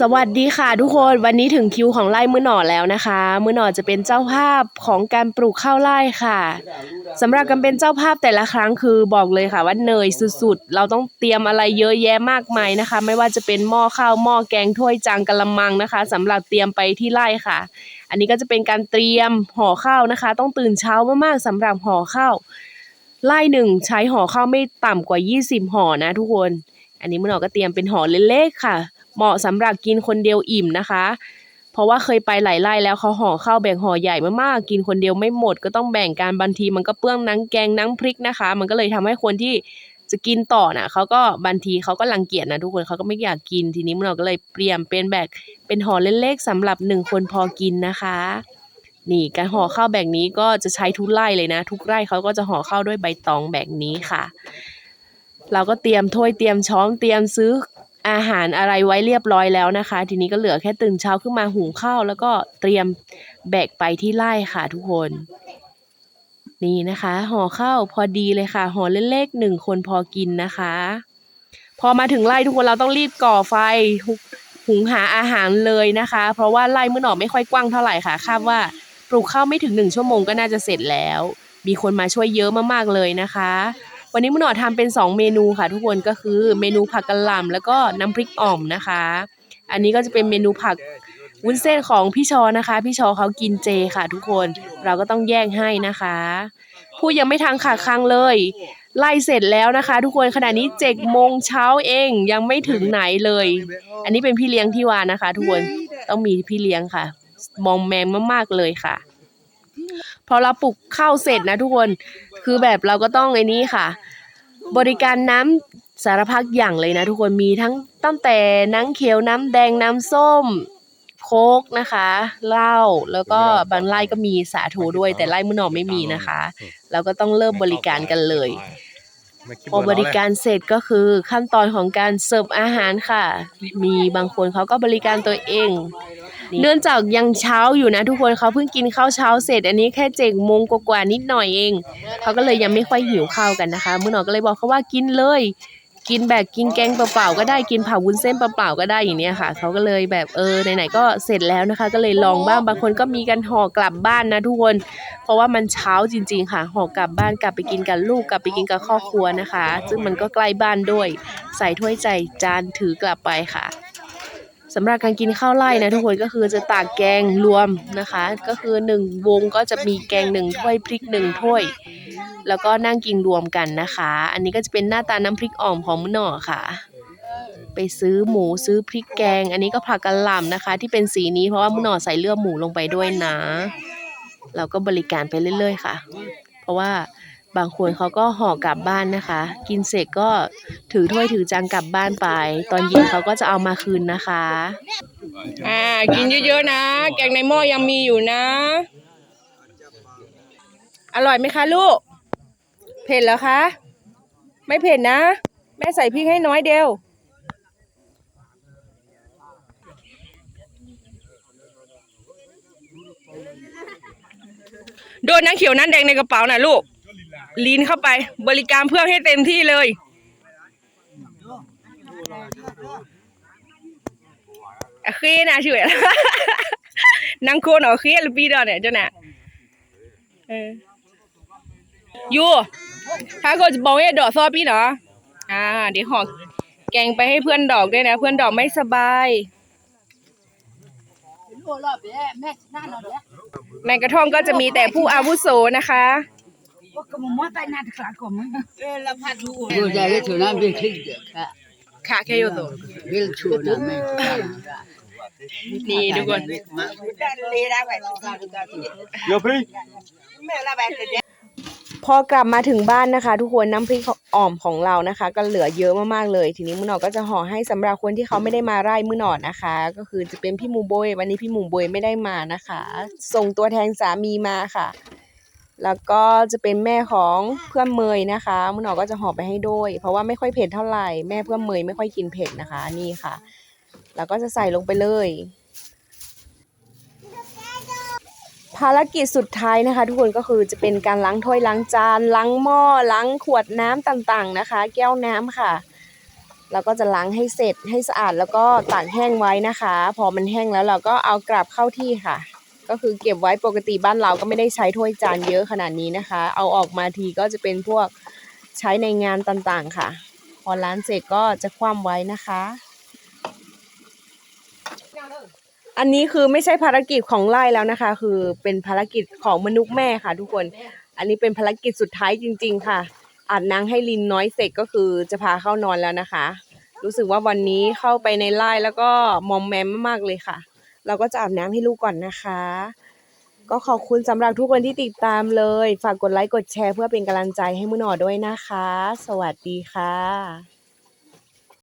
สวัสดีค่ะทุกคนวันนี้ถึงคิวของไร่มือหน่อแล้วนะคะ มือหน่อจะเป็นเจ้าภาพของการปลูกข้าวไร่ค่ะสำหรับการเป็นเจ้าภาพแต่ละครั้งคือบอกเลยค่ะว่าเหนื่อยสุดๆ เราต้องเตรียมอะไรเยอะแยะมากมายนะคะ ไม่ว่าจะเป็นหม้อข้าวหม้อแกงถ้วยจานกะละมังนะคะสำหรับเตรียมไปที่ไร่ค่ะ อันนี้ก็จะเป็นการเตรียมห่อข้าวนะคะ ต้องตื่นเช้ามากๆสำหรับห่อข้าวไร่หนึ่งใช้ห่อข้าวไม่ต่ำกว่า 20ห่อนะทุกคน อันนี้มือหน่อก็เตรียมเป็นห่อเล็กๆค่ะ เหมาะสำหรับกินคนเดียวอิ่มนะคะ เพราะว่าเคยไปหลายไร่แล้วเขาห่อข้าวแบ่งห่อใหญ่มากๆกินคนเดียวไม่หมด ก็ต้องแบ่งกันบางทีมันก็เปื้องนังแกงนังพริกนะคะ มันก็เลยทำให้คนที่จะกินต่อน่ะเขาก็บางทีเขาก็รังเกียจนะทุกคนเขาก็ไม่อยากกินทีนี้เราก็เลยเปลี่ยนเป็นแบบเป็นห่อเล็กๆสำหรับหนึ่งคนพอกินนะคะ นี่การห่อข้าวแบบนี้ก็จะใช้ทุกไร่เลยนะ ทุกไร่เขาก็จะห่อข้าวด้วยใบตองแบบนี้ค่ะ เราก็เตรียมถ้วยเตรียมช้อมเตรียมซื้อ อาหารอะไรไว้เรียบร้อยแล้วนะคะ ทีนี้ก็เหลือแค่ตื่นเช้าขึ้นมาหุงข้าว แล้วก็เตรียมแบกไปที่ไร่ค่ะทุกคน นี่นะคะ ห่อข้าวพอดีเลยค่ะ ห่อเล็กๆหนึ่งคนพอกินนะคะ พอมาถึงไร่ทุกคนเราต้องรีบก่อไฟหุหุงหาอาหารเลยนะคะ เพราะว่าไร่เมื่อหน่อไม่ค่อยกว้างเท่าไหร่ค่ะคาดว่าปลูกข้าวไม่ถึงหนึ่งชั่วโมงก็น่าจะเสร็จแล้ว มีคนมาช่วยเยอะมากๆเลยนะคะ วันนี้มุนหน่อทำเป็น 2 เมนูค่ะ ทุกคนก็คือเมนูผักกะหล่ำแล้วก็น้ำพริกอ่อมนะคะ อันนี้ก็จะเป็นเมนูผักวุ้นเส้นของพี่ชอนะคะ พี่ชอเขากินเจค่ะ ทุกคนเราก็ต้องแยกให้นะคะพูดยังไม่ทางขาดคังเลย ไล่เสร็จแล้วนะคะ ทุกคนขณะนี้เจ็ดโมงเช้าเองยังไม่ถึงไหนเลย อันนี้เป็นพี่เลี้ยงที่วานะคะ ทุกคนต้องมีพี่เลี้ยงค่ะ มองแมงมากๆเลยค่ะ พอเราปลูกข้าวเสร็จนะทุกคนคือแบบเราก็ต้องไอ้นี้ค่ะ บริการน้ำสารพัดอย่างเลยนะทุกคนมีทั้งตั้งแต่น้ำเขียวน้ำแดงน้ำส้มโค้กนะคะเหล้าแล้วก็บางไร่ก็มีสาโทด้วย แต่ไร่มือหนอไม่มีนะคะ เราก็ต้องเริ่มบริการกันเลย พอบริการเสร็จก็คือขั้นตอนของการเสิร์ฟอาหารค่ะ มีบางคนเขาก็บริการตัวเอง เนื่องจากยังเช้าอยู่นะ ทุกคนเขาเพิ่งกินข้าวเช้าเสร็จ อันนี้แค่เจ็ดโมงกว่าๆนิดหน่อยเองเขาก็เลยยังไม่ค่อยหิวข้าวกันนะคะมื่อหนอก็เลยบอกเขาว่ากินเลย กินแบบกินแกงเปล่าๆก็ได้กินผักวุ้นเส้นเปล่าๆก็ได้อย่างเนี้ยค่ะเขาก็เลยแบบเออไหนๆก็เสร็จแล้วนะคะ ก็เลยลองบ้างบางคนก็มีกันห่อกลับบ้านนะทุกคน เพราะว่ามันเช้าจริง ๆ ค่ะห่อกลับบ้านกลับไปกินกับลูกกลับไปกินกับครอบครัวนะคะ ซึ่งมันก็ใกล้บ้านด้วย ใส่ถ้วยใจจานถือกลับไปค่ะ สำหรับการกินข้าวไร่นะทุกคนก็คือจะตากแกงรวมนะคะ ก็คือหนึ่งวงก็จะมีแกงหนึ่งถ้วยพริกหนึ่งถ้วย แล้วก็นั่งกินรวมกันนะคะ อันนี้ก็จะเป็นหน้าตาน้ำพริกอ่อมของมื้อหน่อค่ะ ไปซื้อหมูซื้อพริกแกง อันนี้ก็ผักกะหล่ำนะคะ ที่เป็นสีนี้เพราะว่ามื้อหน่อใส่เลือดหมูลงไปด้วยนะ เราก็บริการไปเรื่อยๆ ค่ะ เพราะว่า บางคนเขาก็ห่อกลับบ้านนะคะ กินเสร็จก็ถือถ้วยถือจานกลับบ้านไป ตอนเย็นเขาก็จะเอามาคืนนะคะ อ่า กินเยอะๆนะ แกงในหม้อยังมีอยู่นะ อร่อยไหมคะลูก เผ็ดเหรอคะ ไม่เผ็ดนะ แม่ใส่พริกให้น้อยเดียวโดนน้ำเขียวน้ำแดงในกระเป๋าน่ะลูก ลีนเข้าไป บริการเพื่อนให้เต็มที่เลยอะเคนะช่วยนางโคนเหรอเคหรือปีดอนเนี่ยเจ้าน่ะเออยูถ้าเขาจะบอกให้ดอกซอพี่เนาะอ่า เดี๋ยวห่อแกงไปให้เพื่อนดอกด้วยนะ เพื่อนดอกไม่สบายแมงกระท่อมก็จะมีแต่ผู้อาวุโสนะคะ ว่าก็มตายนาตคลาคมัดดูเลยนะดค่ะค่ะอนี่ดูก่อนเดี๋ยวพี่พอกลับมาถึงบ้านนะคะ ทุกคนน้ำพริกอ่อมของเรานะคะ ก็เหลือเยอะมากๆเลย ทีนี้มือหนอก็จะห่อให้สำหรับคนที่เขาไม่ได้มาไร่มือหนอนะคะ ก็คือจะเป็นพี่มูโบยวันนี้พี่หมูโบยไม่ได้มานะคะ ส่งตัวแทนสามีมาค่ะ แล้วก็จะเป็นแม่ของเพื่อนเมยนะคะมือหนอก็จะห่อไปให้ด้วย เพราะว่าไม่ค่อยเผ็ดเท่าไหร่แม่เพื่อนเมยไม่ค่อยกินเผ็ดนะคะนี่ค่ะ แล้วก็จะใส่ลงไปเลย ภารกิจสุดท้ายนะคะ ทุกคนก็คือจะเป็นการล้างถ้วยล้างจานล้างหม้อล้างขวดน้ำต่างๆนะคะ แก้วน้ำค่ะเราก็จะล้างให้เสร็จให้สะอาดแล้วก็ตากแห้งไว้นะคะ พอมันแห้งแล้วเราก็เอากลับเข้าที่ค่ะ ก็คือเก็บไว้ปกติบ้านเราก็ไม่ได้ใช้ถ้วยจานเยอะขนาดนี้นะคะ เอาออกมาทีก็จะเป็นพวกใช้ในงานต่างๆค่ะ พอล้างเสร็จก็จะคว่ำไว้นะคะ อันนี้คือไม่ใช่ภารกิจของไล่แล้วนะคะ คือเป็นภารกิจของมนุษย์แม่ค่ะ ทุกคน อันนี้เป็นภารกิจสุดท้ายจริง ๆ ค่ะอาบน้ำให้ลินน้อยเสร็จก็คือจะพาเข้านอนแล้วนะคะ รู้สึกว่าวันนี้เข้าไปในไร่แล้วก็มอมแมมมากๆเลยค่ะ เราก็จะอาบน้ำให้ลูกก่อนนะคะ ก็ขอบคุณสำหรับทุกคนที่ติดตามเลย ฝากกดไลค์กดแชร์เพื่อเป็นกำลังใจให้มุหนอด้วยนะคะ สวัสดีค่ะ